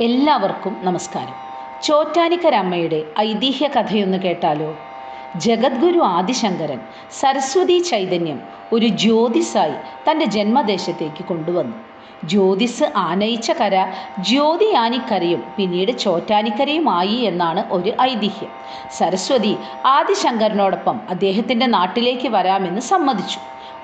എല്ലാവർക്കും നമസ്കാരം. ചോറ്റാനിക്കരമ്മയുടെ ഐതിഹ്യ കഥയൊന്ന് കേട്ടാലോ? ജഗദ്ഗുരു ആദിശങ്കരൻ സരസ്വതി ചൈതന്യം ഒരു ജ്യോതിസായി തന്റെ ജന്മദേശത്തേക്ക് കൊണ്ടുവന്നു. ജ്യോതിസ് ആനയിച്ച കര ജ്യോതിയാനിക്കരയും പിന്നീട് ചോറ്റാനിക്കരയുമായി എന്നാണ് ഒരു ഐതിഹ്യം. സരസ്വതി ആദിശങ്കരനോടൊപ്പം അദ്ദേഹത്തിന്റെ നാട്ടിലേക്ക് വരാമെന്ന് സമ്മതിച്ചു.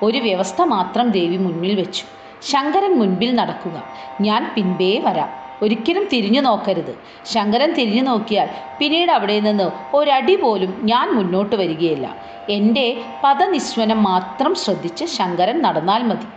ഒരു വ്യവസ്ഥ മാത്രം ദേവി മുന്നിൽ വെച്ചു. ശങ്കരൻ മുൻപിൽ നടക്കുക. ഞാൻ പിൻപേ വരാം. ഒരിക്കലും തിരിഞ്ഞു നോക്കരുത്. ശങ്കരൻ തിരിഞ്ഞു നോക്കിയാൽ പിന്നീട് അവിടെ നിന്ന് ഒരടി പോലും ഞാൻ മുന്നോട്ട് വരികയില്ല. എന്റെ പദനിസ്വനം മാത്രം ശ്രദ്ധിച്ച് ശങ്കരൻ നടന്നാൽ മതി.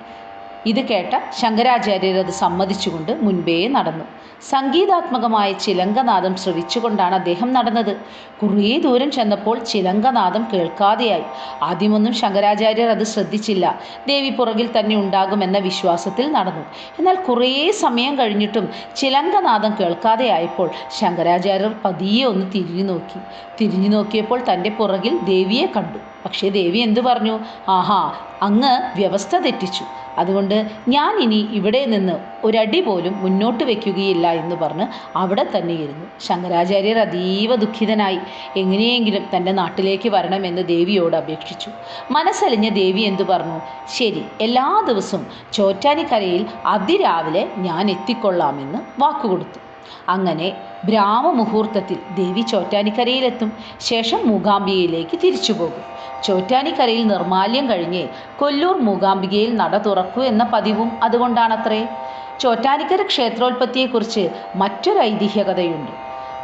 ഇത് കേട്ട ശങ്കരാചാര്യർ അത് സമ്മതിച്ചുകൊണ്ട് മുൻപേ നടന്നു. സംഗീതാത്മകമായ ചിലങ്കനാദം ശ്രവിച്ചുകൊണ്ടാണ് അദ്ദേഹം നടന്നത്. കുറേ ദൂരം ചെന്നപ്പോൾ ചിലങ്കനാദം കേൾക്കാതെയായി. ആദ്യമൊന്നും ശങ്കരാചാര്യർ അത് ശ്രദ്ധിച്ചില്ല. ദേവി പുറകിൽ തന്നെ ഉണ്ടാകുമെന്ന വിശ്വാസത്തിൽ നടന്നു. എന്നാൽ കുറേ സമയം കഴിഞ്ഞിട്ടും ചിലങ്കനാദം കേൾക്കാതെയായപ്പോൾ ശങ്കരാചാര്യർ പതിയെ ഒന്ന് തിരിഞ്ഞു നോക്കി. തിരിഞ്ഞു നോക്കിയപ്പോൾ തന്റെ പുറകിൽ ദേവിയെ കണ്ടു. പക്ഷേ ദേവി എന്തു പറഞ്ഞു? ആഹാ അങ്ങ് വ്യവസ്ഥ തെറ്റിച്ചു. അതുകൊണ്ട് ഞാൻ ഇനി ഇവിടെ നിന്ന് ഒരടി പോലും മുന്നോട്ട് വയ്ക്കുകയില്ല എന്ന് പറഞ്ഞ് അവിടെ തന്നെ ഇരുന്നു. ശങ്കരാചാര്യർ അതീവ ദുഃഖിതനായി. എങ്ങനെയെങ്കിലും തന്റെ നാട്ടിലേക്ക് വരണമെന്ന് ദേവിയോട് അപേക്ഷിച്ചു. മനസ്സലിഞ്ഞ ദേവി എന്തു പറഞ്ഞു? ശരി എല്ലാ ദിവസവും ചോറ്റാനിക്കരയിൽ അതിരാവിലെ ഞാൻ എത്തിക്കൊള്ളാമെന്ന് വാക്കുകൊടുത്തു. അങ്ങനെ ബ്രാഹ്മമുഹൂർത്തത്തിൽ ദേവി ചോറ്റാനിക്കരയിലെത്തും. ശേഷം മൂകാംബികയിലേക്ക് തിരിച്ചു പോകും ചോറ്റാനിക്കരയിൽ നിർമാല്യം കഴിഞ്ഞ് കൊല്ലൂർ മൂകാംബികയിൽ നട തുറക്കൂ എന്ന പതിവും അതുകൊണ്ടാണത്രേ. ചോറ്റാനിക്കര ക്ഷേത്രോൽപ്പത്തിയെക്കുറിച്ച് മറ്റൊരു ഐതിഹ്യകഥയുണ്ട്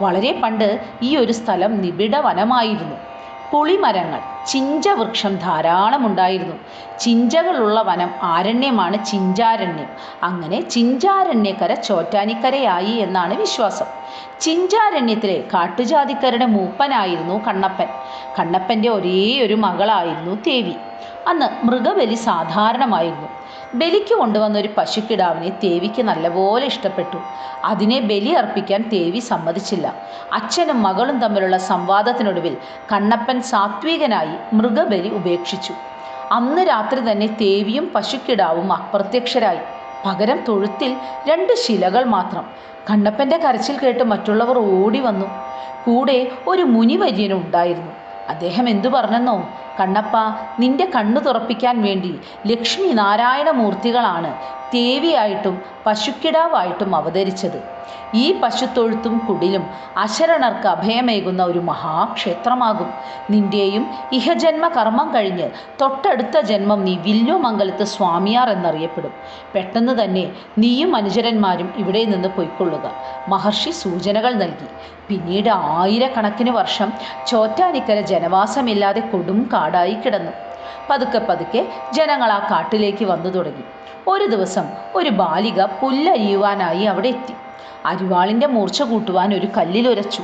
വളരെ പണ്ട് ഈ ഒരു സ്ഥലം നിബിഡ വനമായിരുന്നു പുളിമരങ്ങൾ ചിഞ്ചവൃക്ഷം ധാരാളം ഉണ്ടായിരുന്നു ചിഞ്ചകളുള്ള വനം ആരണ്യമാണ് ചിഞ്ചാരണ്യം. അങ്ങനെ ചിഞ്ചാരണ്യക്കര ചോറ്റാനിക്കരയായി എന്നാണ് വിശ്വാസം. ചിഞ്ചാരണ്യത്തിലെ കാട്ടുജാതിക്കരുടെ മൂപ്പനായിരുന്നു കണ്ണപ്പൻ. കണ്ണപ്പന്റെ ഒരേ ഒരു മകളായിരുന്നു ദേവി. അന്ന് മൃഗബലി സാധാരണമായിരുന്നു. ബലിക്ക് കൊണ്ടുവന്ന ഒരു പശുക്കിടാവിനെ തേവിക്ക് നല്ലപോലെ ഇഷ്ടപ്പെട്ടു. അതിനെ ബലി അർപ്പിക്കാൻ തേവി സമ്മതിച്ചില്ല. അച്ഛനും മകളും തമ്മിലുള്ള സംവാദത്തിനൊടുവിൽ കണ്ണപ്പൻ സാത്വികനായി മൃഗബലി ഉപേക്ഷിച്ചു. അന്ന് രാത്രി തന്നെ തേവിയും പശുക്കിടാവും അപ്രത്യക്ഷരായി. പകരം തൊഴുത്തിൽ രണ്ട് ശിലകൾ മാത്രം. കണ്ണപ്പന്റെ കരച്ചിൽ കേട്ട് മറ്റുള്ളവർ ഓടി വന്നു കൂടെ ഒരു മുനിവര്യനും ഉണ്ടായിരുന്നു അദ്ദേഹം എന്തു പറഞ്ഞെന്നോ? കണ്ണപ്പ നിന്റെ കണ്ണു തുറപ്പിക്കാൻ വേണ്ടി ലക്ഷ്മി നാരായണ മൂർത്തികളാണ് ദേവിയായിട്ടും പശുക്കിടാവായിട്ടും അവതരിച്ചത്. ഈ പശുത്തൊഴുത്തും കുടിലും അശരണർക്ക് അഭയമേകുന്ന ഒരു മഹാക്ഷേത്രമാകും. നിന്റെയും ഇഹജന്മ കർമ്മം കഴിഞ്ഞ് തൊട്ടടുത്ത ജന്മം നീ വില്ലുമംഗലത്ത് സ്വാമിയാർ എന്നറിയപ്പെടും. പെട്ടെന്ന് തന്നെ നീയും അനുചരന്മാരും ഇവിടെ നിന്ന് പൊയ്ക്കൊള്ളുക. മഹർഷി സൂചനകൾ നൽകി. പിന്നീട് ആയിരക്കണക്കിന് വർഷം ചോറ്റാനിക്കര ജനവാസമില്ലാതെ കൊടും കാടായി കിടന്നു. പതുക്കെ പതുക്കെ ജനങ്ങൾ ആ കാട്ടിലേക്ക് വന്നു തുടങ്ങി. ഒരു ദിവസം ഒരു ബാലിക പുല്ലരിയുവാനായി അവിടെ എത്തി. അരിവാളിന്റെ മൂർച്ച കൂട്ടുവാൻ ഒരു കല്ലിലുരച്ചു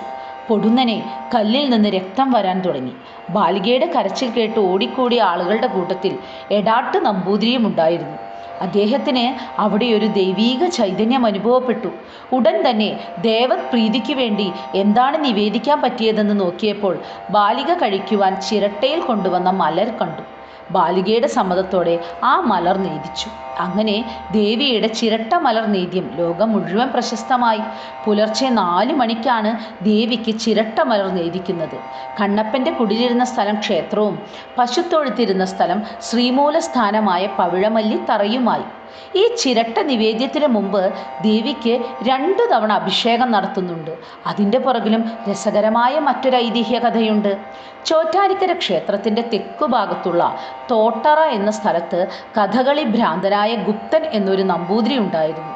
പൊടുന്നനെ കല്ലിൽ നിന്ന് രക്തം വരാൻ തുടങ്ങി. ബാലികയുടെ കരച്ചിൽ കേട്ട് ഓടിക്കൂടിയ ആളുകളുടെ കൂട്ടത്തിൽ എടാട്ട് നമ്പൂതിരിയും ഉണ്ടായിരുന്നു. അദ്ദേഹത്തിന് അവിടെ ഒരു ദൈവീക ചൈതന്യം അനുഭവപ്പെട്ടു. ഉടൻ തന്നെ ദേവപ്രീതിക്ക് വേണ്ടി എന്താണ് നിവേദിക്കാൻ പറ്റിയതെന്ന് നോക്കിയപ്പോൾ ബാലിക കഴിക്കുവാൻ ചിരട്ടയിൽ കൊണ്ടുവന്ന മലർ കണ്ടു. ബാലികയുടെ സമ്മതത്തോടെ ആ മലർ നെയ്തിച്ചു അങ്ങനെ ദേവിയുടെ ചിരട്ട മലർ നേദ്യം ലോകം മുഴുവൻ പ്രശസ്തമായി. പുലർച്ചെ നാല് മണിക്കാണ് ദേവിക്ക് ചിരട്ട മലർ നേദിക്കുന്നത്. കണ്ണപ്പന്റെ കുടിലിരുന്ന സ്ഥലം ക്ഷേത്രവും പശുത്തൊഴുത്തിരുന്ന സ്ഥലം ശ്രീമൂലസ്ഥാനമായ പവിഴമല്ലി തറയുമായി. ഈ ചിരട്ട നിവേദ്യത്തിന് മുമ്പ് ദേവിക്ക് രണ്ടു തവണ അഭിഷേകം നടത്തുന്നുണ്ട്. അതിന്റെ പുറകിലും രസകരമായ മറ്റൊരു ഐതിഹ്യ കഥയുണ്ട്. ചോറ്റാനിക്കര ക്ഷേത്രത്തിന്റെ തെക്കുഭാഗത്തുള്ള തോട്ടറ എന്ന സ്ഥലത്ത് കഥകളി ഭ്രാന്തനായ ഗുപ്തൻ എന്നൊരു നമ്പൂതിരി ഉണ്ടായിരുന്നു.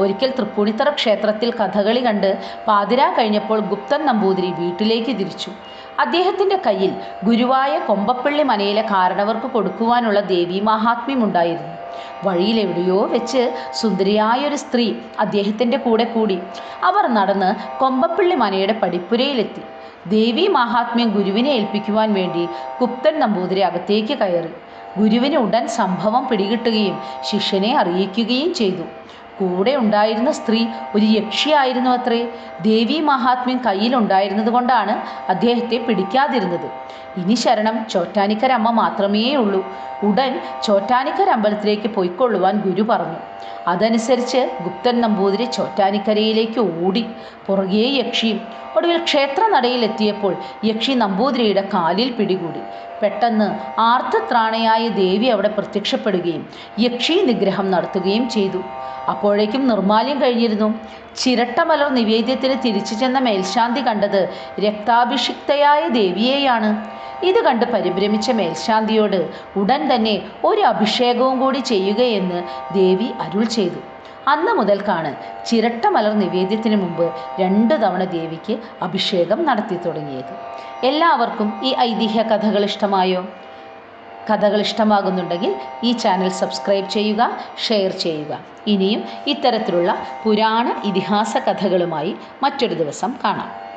ഒരിക്കൽ തൃപ്പൂണിത്തറ ക്ഷേത്രത്തിൽ കഥകളി കണ്ട് പാതിരാ കഴിഞ്ഞപ്പോൾ ഗുപ്തൻ നമ്പൂതിരി വീട്ടിലേക്ക് തിരിച്ചു. അദ്ദേഹത്തിന്റെ കയ്യിൽ ഗുരുവായ കൊമ്പപ്പള്ളി മനയിലെ കാരണവർക്ക് കൊടുക്കുവാനുള്ള ദേവീ മാഹാത്മ്യമുണ്ടായിരുന്നു വഴിയിൽ എവിടെയോ വെച്ച് സുന്ദരിയായൊരു സ്ത്രീ അദ്ദേഹത്തിന്റെ കൂടെ കൂടി. അവർ നടന്ന് കൊമ്പപ്പള്ളി മനയുടെ പടിപ്പുരയിലെത്തി. ദേവി മഹാത്മ്യം ഗുരുവിനെ ഏൽപ്പിക്കുവാൻ വേണ്ടി ഗുപ്തൻ നമ്പൂതിരി അകത്തേക്ക് കയറി. ഗുരുവിന് ഉടൻ സംഭവം പിടികിട്ടുകയും ശിഷ്യനെ അറിയിക്കുകയും ചെയ്തു. കൂടെ ഉണ്ടായിരുന്ന സ്ത്രീ ഒരു യക്ഷിയായിരുന്നു അത്രേ. ദേവി മഹാത്മ്യം കയ്യിലുണ്ടായിരുന്നത് കൊണ്ടാണ് അദ്ദേഹത്തെ പിടിക്കാതിരുന്നത്. ഇനി ശരണം ചോറ്റാനിക്കരമ്മ മാത്രമേ ഉള്ളൂ. ഉടൻ ചോറ്റാനിക്കര അമ്പലത്തിലേക്ക് പൊയ്ക്കൊള്ളുവാൻ ഗുരു പറഞ്ഞു. അതനുസരിച്ച് ഗുപ്തൻ നമ്പൂതിരി ചോറ്റാനിക്കരയിലേക്ക് ഓടി. പുറകെ യക്ഷിയും ഒടുവിൽ ക്ഷേത്ര നടയിലെത്തിയപ്പോൾ യക്ഷി നമ്പൂതിരിയുടെ കാലിൽ പിടികൂടി. പെട്ടെന്ന് ആർത്തത്രാണയായ ദേവി അവിടെ പ്രത്യക്ഷപ്പെടുകയും യക്ഷി നിഗ്രഹം നടത്തുകയും ചെയ്തു. അപ്പോഴേക്കും നിർമാല്യം കഴിഞ്ഞിരുന്നു. ചിരട്ടമലർ നിവേദ്യത്തിന് തിരിച്ചു ചെന്ന മേൽശാന്തി കണ്ടത് രക്താഭിഷിക്തയായ ദേവിയെയാണ്. ഇത് കണ്ട് പരിഭ്രമിച്ച മേൽശാന്തിയോട് ഉടൻ തന്നെ ഒരു അഭിഷേകവും കൂടി ചെയ്യുകയെന്ന് ദേവി അരുൾ ചെയ്തു. അന്ന് മുതൽക്കാണ് ചിരട്ടമലർ നിവേദ്യത്തിന് മുമ്പ് രണ്ട് തവണ ദേവിക്ക് അഭിഷേകം നടത്തി തുടങ്ങിയത്. എല്ലാവർക്കും ഈ ഐതിഹ്യ കഥകൾ ഇഷ്ടമായോ? കഥകൾ ഇഷ്ടമാകുന്നുണ്ടെങ്കിൽ ഈ ചാനൽ സബ്സ്ക്രൈബ് ചെയ്യുക ഷെയർ ചെയ്യുക. ഇനിയും ഇത്തരത്തിലുള്ള പുരാണ ഇതിഹാസ കഥകളുമായി മറ്റൊരു ദിവസം കാണാം.